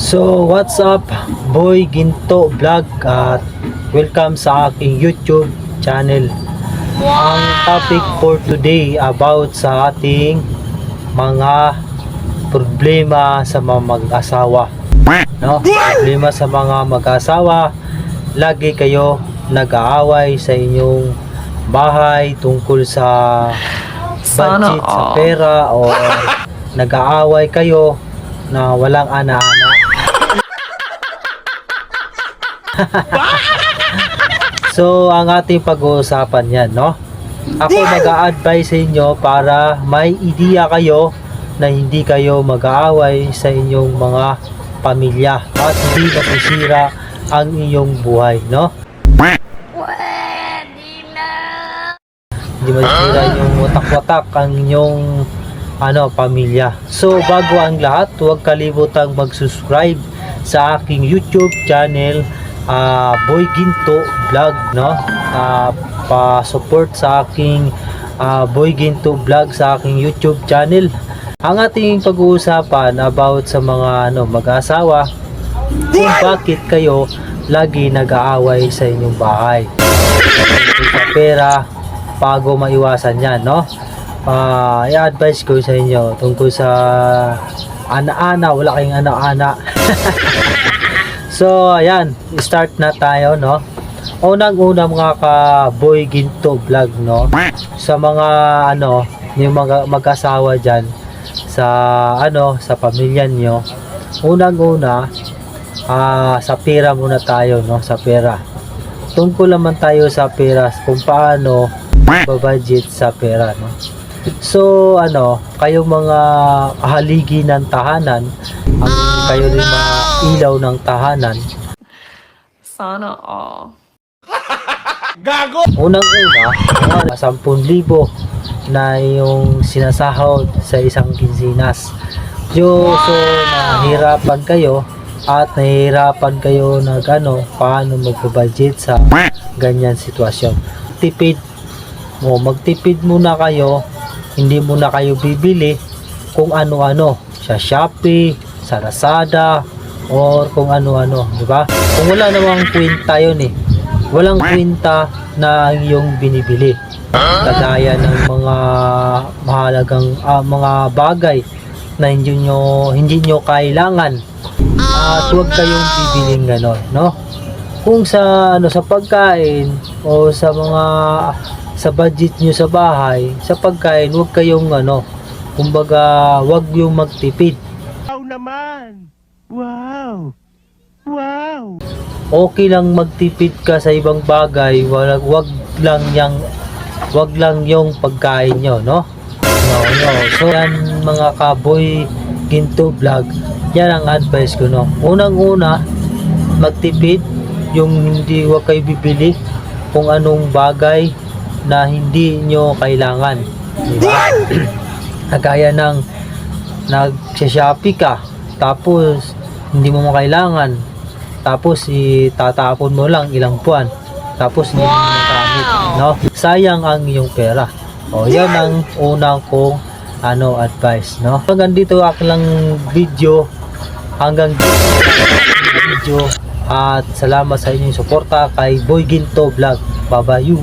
So, what's up? Boy Ginto Vlog at welcome sa aking YouTube channel. Ang topic for today about sa ating mga problema sa mga mag-asawa. No? Problema sa mga mag-asawa. Lagi kayo nag-aaway sa inyong bahay tungkol sa Sana budget, sa all. pera o nag-aaway kayo na walang ana-ana. so, ang ating pag-uusapan yan, no? Ako mag-a-advise sa inyo para may idea kayo na hindi kayo mag-aaway sa inyong mga pamilya at hindi masisira ang inyong buhay, no? Hindi masisira yung watak-watak ang inyong ano, pamilya. So, bago ang lahat, huwag kalimutang mag-subscribe sa aking YouTube channel, ah, Boy Ginto Vlog, no? Ah, pa-support sa aking ah, Boy Ginto Vlog sa aking YouTube channel. Ang ating pag-uusapan about sa mga ano, mag-asawa, kung bakit kayo lagi nag-aaway sa inyong bahay. Sa pera, bago maiwasan yan, no? Ah, i-advise ko sa inyo tungkol sa ana-ana, wala kayong ana-ana. so, ayan, start na tayo, no? Unang-una mga ka-boy ginto vlog, no? Sa mga, ano, yung mga mag-asawa dyan, sa, ano, sa pamilya nyo, unang-una, ah, sa pera muna tayo, no? Sa pera. Tungkol naman tayo sa pera, kung paano babudget sa pera, no? So, ano, kayong mga haligi ng tahanan, kayo rin mga ilaw ng tahanan, Sana all. unang-una, mga 10,000 na yung sinasahod sa isang kinsinas. Yo, so, nahihirapan kayo at nahihirapan kayo na ano, paano mag-budget sa ganyan sitwasyon. Tipid mo, magtipid muna kayo, hindi muna kayo bibili kung ano-ano sa Shopee, sa Lazada, or kung ano-ano, di ba? Kung wala namang kwenta yun eh. Walang kwenta na iyong binibili. Kagaya ng mga mahalagang ah, mga bagay na hindi nyo, hindi nyo kailangan. At huwag kayong bibiling ganon, no? Kung sa ano sa pagkain o sa mga sa budget nyo sa bahay, sa pagkain, huwag kayong ano, kumbaga, huwag yung magtipid. Naman! Wow! Wow! okay lang magtipid ka sa ibang bagay, wag wag lang yang wag lang yung pagkain nyo, no? No, no. So yan mga kaboy ginto vlog, yan ang advice ko, no? Unang-una, magtipid, yung hindi wag kayo bibili kung anong bagay na hindi nyo kailangan. Di ba? Kagaya ng nag-shopee ka, tapos hindi mo mo kailangan, tapos itatapon mo lang ilang buwan. Tapos hindi mo magamit no? Sayang ang iyong pera. O yan ang unang kong ano advice no? Hanggang dito ang lang video hanggang dito video. At salamat sa inyong suporta kay Boy Ginto Vlog. Bye bye you